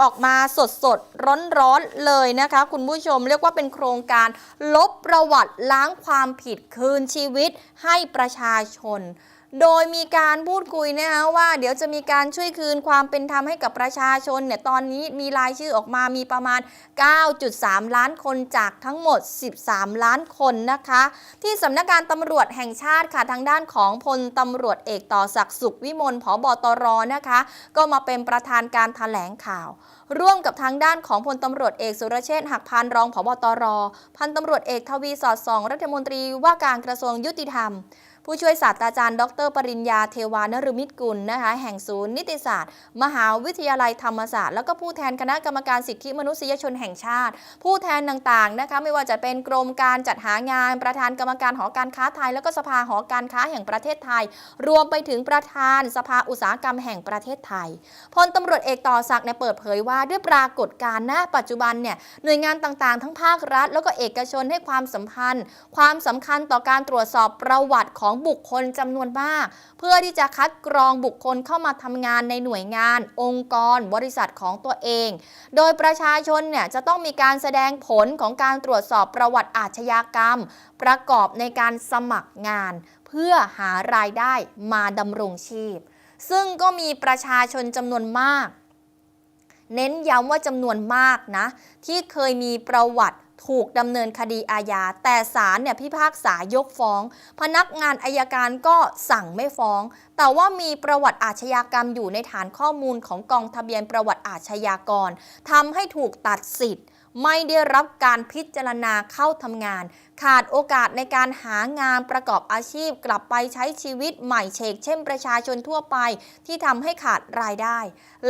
ออกมาสดสดร้อนร้อนเลยนะคะ คุณผู้ชมเรียกว่าเป็นโครงการลบประวัติล้างความผิดคืนชีวิตให้ประชาชน โดยมีการพูดคุยนะคะว่าเดี๋ยวจะมีการช่วยคืนความเป็นธรรมให้กับประชาชนเนี่ยตอนนี้มีรายชื่อออกมามีประมาณ 9.3 ล้านคนจากทั้งหมด 13 ล้านคนนะคะ ที่สำนักงานตำรวจแห่งชาติค่ะทางด้านของพลตำรวจเอกต่อศักดิ์สุขวิมลผบตรนะคะ ก็มาเป็นประธานการถแถลงข่าว ร่วมกับทางด้านของพลตำรวจเอกสุรเชษฐ์หักพานรองผบตร พันตำรวจเอกทวีสอดส่อง รัฐมนตรีว่าการกระทรวงยุติธรรมผู้ช่วยศาสตราจารย์ ดร ปริญญาเทวานฤมิตกุลนะคะแห่งศูนย์นิติศาสตร์ มหาวิทยาลัยธรรมศาสตร์ แล้วก็ผู้แทนคณะกรรมการสิทธิมนุษยชนแห่งชาติ ผู้แทนต่างๆนะคะไม่ว่าจะเป็นกรมการจัดหางาน ประธานกรรมการหอการค้าไทย แล้วก็สภาหอการค้าแห่งประเทศไทย รวมไปถึงประธานสภาอุตสาหกรรมแห่งประเทศไทยพลตำรวจเอกต่อศักดิ์เนี่ยเปิดเผยว่าด้วยปรากฏการณ์ณปัจจุบันเนี่ยหน่วยงานต่างๆ ทั้งภาครัฐ แล้วก็เอกชนให้ความสัมพันธ์ ความสำคัญต่อการตรวจสอบประวัติของบุคคลจำนวนมาก เพื่อที่จะคัดกรองบุคคลเข้ามาทำงานในหน่วยงาน องค์กร บริษัทของตัวเอง โดยประชาชนเนี่ยจะต้องมีการแสดงผลของการตรวจสอบประวัติอาชญากรรม ประกอบในการสมัครงาน เพื่อหารายได้มาดำรงชีพ ซึ่งก็มีประชาชนจำนวนมาก เน้นย้ำว่าจำนวนมากนะที่เคยมีประวัติ ถูกดำเนินคดีอาญาแต่ศาลเนี่ยพิพากษายกฟ้อง พนักงานอายการก็สั่งไม่ฟ้อง แต่ว่ามีประวัติอาชญากรรมอยู่ในฐานข้อมูลของกองทะเบียนประวัติอาชญากรทำให้ถูกตัดสิทธิ์ ไม่ได้รับการพิจารณาเข้าทำงาน ขาดโอกาสในการหางานประกอบอาชีพ กลับไปใช้ชีวิตใหม่เชกเช่นประชาชนทั่วไป ที่ทำให้ขาดรายได้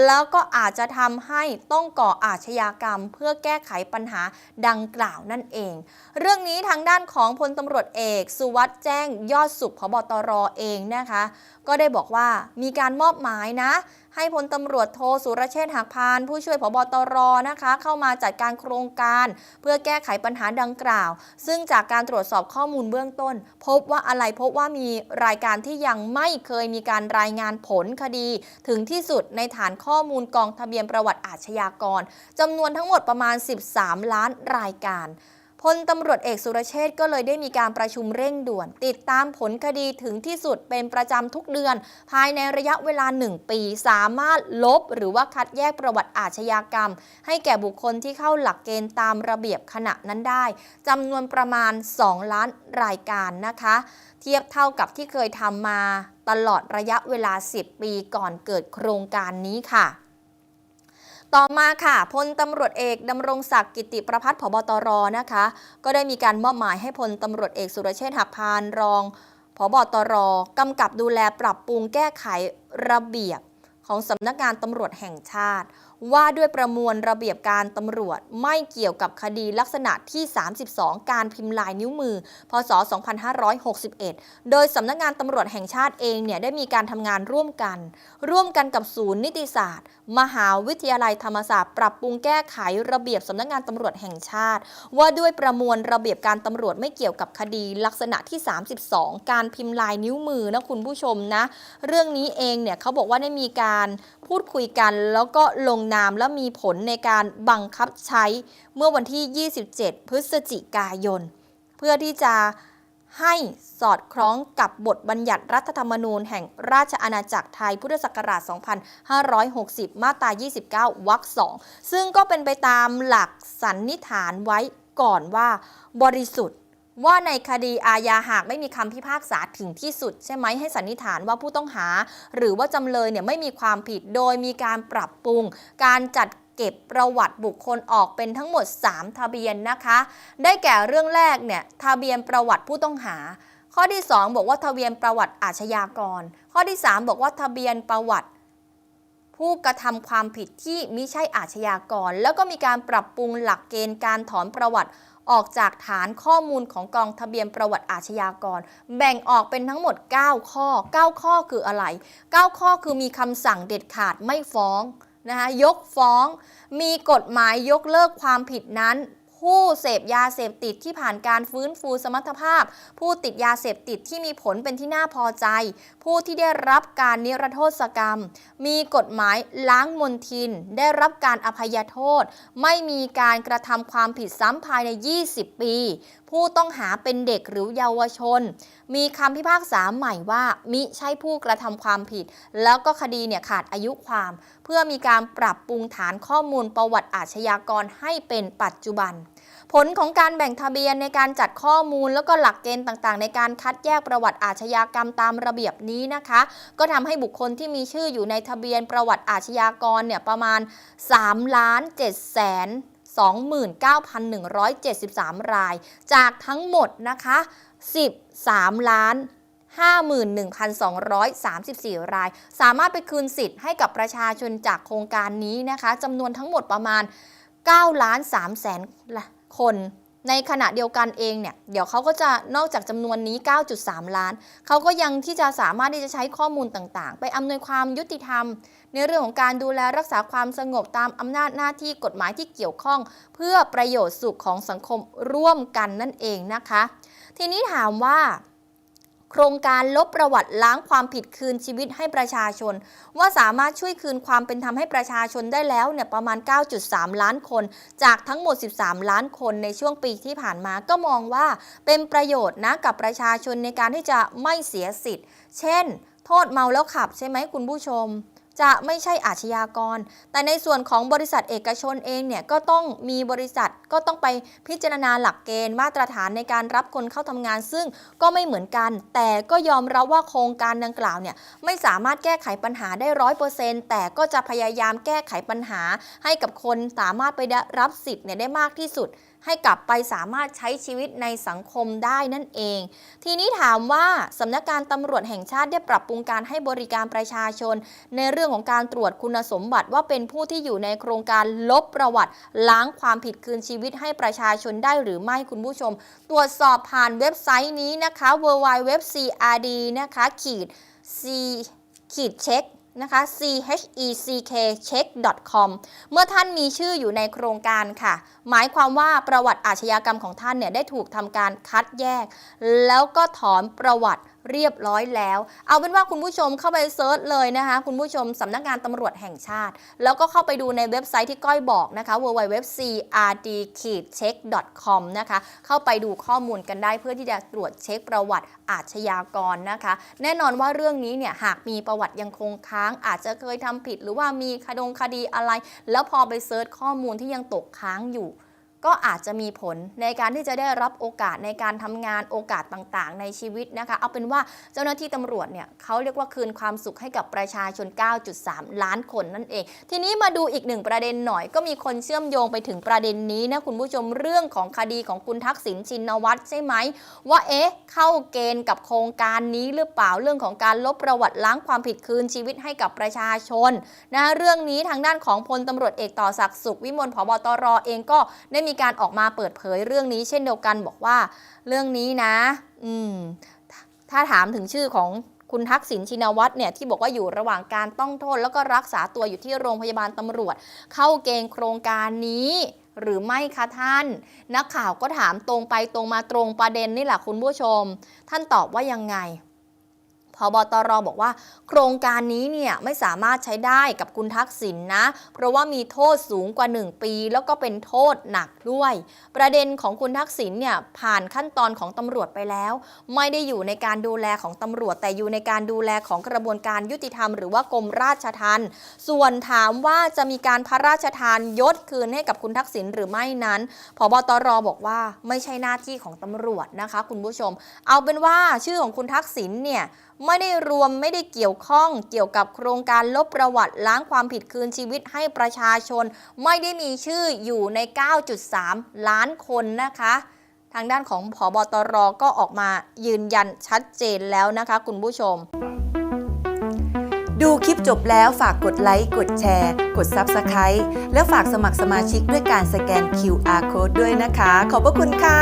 แล้วก็อาจจะทำให้ต้องก่ออาชญากรรม เพื่อแก้ไขปัญหาดังกล่าวนั่นเอง เรื่องนี้ทางด้านของพลตำรวจเอก สุวัสด์แจ้งยอดสุขพบตรเองนะคะ ก็ได้บอกว่ามีการมอบหมายนะให้พลตำรวจโทสุรเชษฐ์หักพาน ผู้ช่วยพบตรนะคะ เข้ามาจัดการโครงการ เพื่อแก้ไขปัญหาดังกล่าว ซึ่งจากการตรวจสอบข้อมูลเบื้องต้น พบว่าอะไรพบว่ามีรายการที่ยังไม่เคยมีการรายงานผลคดี ถึงที่สุดในฐานข้อมูลกองทะเบียนประวัติอาชญากรจำนวนทั้งหมดประมาณ 13 ล้านรายการ พลตำรวจเอกสุรเชษฐ์ก็เลยได้มีการประชุมเร่งด่วน ติดตามผลคดีถึงที่สุดเป็นประจำทุกเดือน ภายในระยะเวลา 1 ปี สามารถลบหรือว่าคัดแยกประวัติอาชญากรรม ให้แก่บุคคลที่เข้าหลักเกณฑ์ตามระเบียบขณะนั้นได้จำนวนประมาณ 2 ล้านรายการนะคะ เทียบเท่ากับที่เคยทำมาตลอดระยะเวลา 10 ปีก่อนเกิดโครงการนี้ค่ะ ต่อมาค่ะพลตำรวจเอกดำรงศักดิ์กิติประพัฒน์ผบตรนะคะ ก็ได้มีการมอบหมายให้พลตำรวจเอกสุรเชษฐ์หักพานรองผบตรกำกับดูแลปรับปรุงแก้ไขระเบียบของสำนักงานตำรวจแห่งชาติ ว่าด้วยประมวลระเบียบการตำรวจไม่เกี่ยวกับคดีลักษณะที่ 32 การพิมพ์ลายนิ้วมือ พศ 2561 โดยสำนักงานตำรวจแห่งชาติเองเนี่ยได้มีการทำงานร่วมกัน ร่วมกันกับศูนย์นิติศาสตร์ มหาวิทยาลัยธรรมศาสตร์ ปรับปรุงแก้ไขระเบียบสำนักงานตำรวจแห่งชาติ ว่าด้วยประมวลระเบียบการตำรวจไม่เกี่ยวกับคดีลักษณะที่ 32 การพิมพ์ลายนิ้วมือนะคุณผู้ชมนะ เรื่องนี้เองเนี่ยเขาบอกว่าได้มีการพูดคุยกันแล้วก็ลงนามและมีผลในการบังคับใช้เมื่อวันที่ 27 พฤศจิกายน เพื่อที่จะให้สอดคล้องกับบทบัญญัติรัฐธรรมนูญแห่งราชอาณาจักรไทยพุทธศักราช 2560 มาตรา 29 วรรค 2 ซึ่งก็เป็นไปตามหลักสันนิษฐานไว้ก่อนว่าบริสุทธิ์ ว่าในคดีอาญาหากไม่มีคำพิพากษาถึงที่สุด ใช่ไหมให้สันนิษฐานว่าผู้ต้องหา หรือว่าจำเลยเนี่ยไม่มีความผิดโดยมีการปรับปรุง การจัดเก็บประวัติบุคคลออกเป็นทั้งหมด 3 ทะเบียนนะคะ ได้แก่เรื่องแรกเนี่ยทะเบียนประวัติผู้ต้องหา ข้อที่ 2 บอกว่าทะเบียนประวัติอาชญากร ข้อที่ 3 บอกว่าทะเบียนประวัติผู้กระทำความผิดที่มิใช่อาชญากร แล้วก็มีการปรับปรุงหลักเกณฑ์การถอนประวัติ ออกจากฐานข้อมูลของกองทะเบียนประวัติอาชญากร แบ่งออกเป็นทั้งหมด 9 ข้อ 9 ข้อคืออะไร 9 ข้อคือมีคำสั่งเด็ดขาดไม่ฟ้องนะคะยกฟ้อง มีกฎหมายยกเลิกความผิดนั้น ผู้เสพยาเสพติดที่ผ่านการฟื้นฟูสมรรถภาพ ผู้ติดยาเสพติดที่มีผลเป็นที่น่าพอใจ ผู้ที่ได้รับการนิรโทษกรรม มีกฎหมายล้างมนทิน ได้รับการอภัยโทษ ไม่มีการกระทำความผิดซ้ำภายใน 20 ปี ผู้ต้องหาเป็นเด็กหรือเยาวชน มีคำพิพากษาใหม่ว่า มิใช่ผู้กระทำความผิด แล้วก็คดีเนี่ยขาดอายุความ เพื่อมีการปรับปรุงฐานข้อมูลประวัติอาชญากรให้เป็นปัจจุบัน ผลของการแบ่งทะเบียนในการจัดข้อมูล แล้วก็หลักเกณฑ์ต่างๆ ในการคัดแยกประวัติอาชญากรรมตามระเบียบนี้นะคะ ก็ทำให้บุคคลที่มีชื่ออยู่ในทะเบียนประวัติอาชญากรเนี่ยประมาณ3ล้าน7แสน 29,173 ราย จากทั้งหมดนะคะ 13 ล้าน51,234 ราย สามารถไปคืนสิทธิ์ให้กับประชาชนจากโครงการนี้นะคะจำนวนทั้งหมดประมาณ9ล้าน3แสนคน ในขณะเดียวกันเองเนี่ยเดี๋ยวเขาก็จะนอกจากจำนวนนี้ 9.3 ล้าน เขาก็ยังที่จะสามารถที่จะใช้ข้อมูลต่างๆ ไปอำนวยความยุติธรรม ในเรื่องของการดูแลรักษาความสงบตามอำนาจหน้าที่กฎหมายที่เกี่ยวข้อง เพื่อประโยชน์สุขของสังคมร่วมกันนั่นเองนะคะ ทีนี้ถามว่า โครงการลบประวัติล้างความผิดคืนชีวิตให้ประชาชน ว่าสามารถช่วยคืนความเป็นธรรมให้ประชาชนได้แล้วเนี่ยประมาณ 9.3 ล้านคน จากทั้งหมด 13 ล้านคนในช่วงปีที่ผ่านมาก็มองว่าเป็นประโยชน์นะกับประชาชนในการที่จะไม่เสียสิทธิ์ เช่น โทษเมาแล้วขับใช่ไหมคุณผู้ชม จะไม่ใช่อาชญากร แต่ในส่วนของบริษัทเอกชนเองเนี่ยก็ต้องมีบริษัทก็ต้องไปพิจารณาหลักเกณฑ์มาตรฐานในการรับคนเข้าทำงาน ซึ่งก็ไม่เหมือนกัน แต่ก็ยอมรับว่าโครงการดังกล่าวเนี่ยไม่สามารถแก้ไขปัญหาได้ร้อยเปอร์เซ็นต์แต่ก็จะพยายามแก้ไขปัญหา ให้กับคนสามารถไปรับสิทธิ์เนี่ยได้มากที่สุด ให้กลับไปสามารถใช้ชีวิตในสังคมได้นั่นเอง ทีนี้ถามว่าสำนักงานตำรวจแห่งชาติได้ปรับปรุงการให้บริการประชาชน ในเรื่องของการตรวจคุณสมบัติว่าเป็นผู้ที่อยู่ในโครงการลบประวัติ ล้างความผิดคืนชีวิตให้ประชาชนได้หรือไม่คุณผู้ชม ตรวจสอบผ่านเว็บไซต์นี้นะคะ w w w c r d นะคะขีด c ขีดเช็ค นะคะ check check com เมื่อท่านมีชื่ออยู่ในโครงการค่ะ หมายความว่าประวัติอาชญากรรมของท่านเนี่ยได้ถูกทำการคัดแยก แล้วก็ถอนประวัติ เรียบร้อยแล้ว เอาเป็นว่าคุณผู้ชมเข้าไปเซิร์ชเลยนะคะ คุณผู้ชมสำนักงานตำรวจแห่งชาติ แล้วก็เข้าไปดูในเว็บไซต์ที่ก้อยบอกนะคะ www.crd-check.com นะคะ เข้าไปดูข้อมูลกันได้เพื่อที่จะตรวจเช็คประวัติอาชญากรนะคะ แน่นอนว่าเรื่องนี้เนี่ยหากมีประวัติยังคงค้าง อาจจะเคยทำผิด หรือว่ามีคดงคดีอะไร แล้วพอไปเซิร์ชข้อมูลที่ยังตกค้างอยู่ ก็อาจจะมีผลในการที่จะได้รับโอกาสในการทำงานโอกาสต่างๆ ในชีวิตนะคะ เอาเป็นว่าเจ้าหน้าที่ตำรวจเนี่ยเขาเรียกว่าคืนความสุขให้กับประชาชน 9.3 ล้านคนนั่นเอง ทีนี้มาดูอีกหนึ่งประเด็นหน่อย ก็มีคนเชื่อมโยงไปถึงประเด็นนี้นะคุณผู้ชมเรื่องของคดีของคุณทักษิณชินวัตรใช่ไหมว่าเอ๊ะเข้าเกณฑ์กับโครงการนี้หรือเปล่าเรื่องของการลบประวัติล้างความผิดคืนชีวิตให้กับประชาชนนะเรื่องนี้ทางด้านของพลตำรวจเอกต่อศักดิ์สุขวิมลผบตรเองก็ได้มีีการออกมาเปิดเผยเรื่องนี้เช่นเดียวกันบอกว่าเรื่องนี้นะ อืม ถ้าถามถึงชื่อของคุณทักษิณชินวัตรเนี่ยที่บอกว่าอยู่ระหว่างการต้องโทษ แล้วก็รักษาตัวอยู่ที่โรงพยาบาลตำรวจ เข้าเกณฑ์โครงการนี้หรือไม่คะท่าน นักข่าวก็ถามตรงไปตรงมาตรงประเด็นนี่แหละคุณผู้ชม ท่านตอบว่ายังไง บตรบอกว่า โครงการนี้เนี่ยไม่สามารถใช้ได้กับคุณทักษิณนนะ เพราะว่ามีโทษสูงกว่า 1 ปี แล้วก็เป็นโทษหนักด้วย ประเด็นของคุณทักษิณเนี่ยผ่านขั้นตอนของตำรวจไปแล้ว ไม่ได้อยู่ในการดูแลของตำรวจ แต่อยู่ในการดูแลของกระบวนการยุติธรรมหรือว่ากรมราชทัณฑ์ส่วนถามว่าจะมีการพระราชทานยศคืนให้กับคุณทักษิณหรือไม่นั้นพบตรบอกว่าไม่ใช่หน้าที่ของตำรวจนะคะ คุณผู้ชม เอาเป็นว่าชื่อของคุณทักษิณเนี่ย ไม่ได้รวมไม่ได้เกี่ยวข้องเกี่ยวกับโครงการลบประวัติล้างความผิดคืนชีวิตให้ประชาชน ไม่ได้มีชื่ออยู่ใน 9.3 ล้านคนนะคะ ทางด้านของผอบตรก็ออกมายืนยันชัดเจนแล้วนะคะ คุณผู้ชม ดูคลิปจบแล้วฝากกดไลค์ กดแชร์ กด Subscribe แล้วฝากสมัครสมาชิกด้วยการสแกน QR Code ด้วยนะคะ ขอบพระคุณค่ะ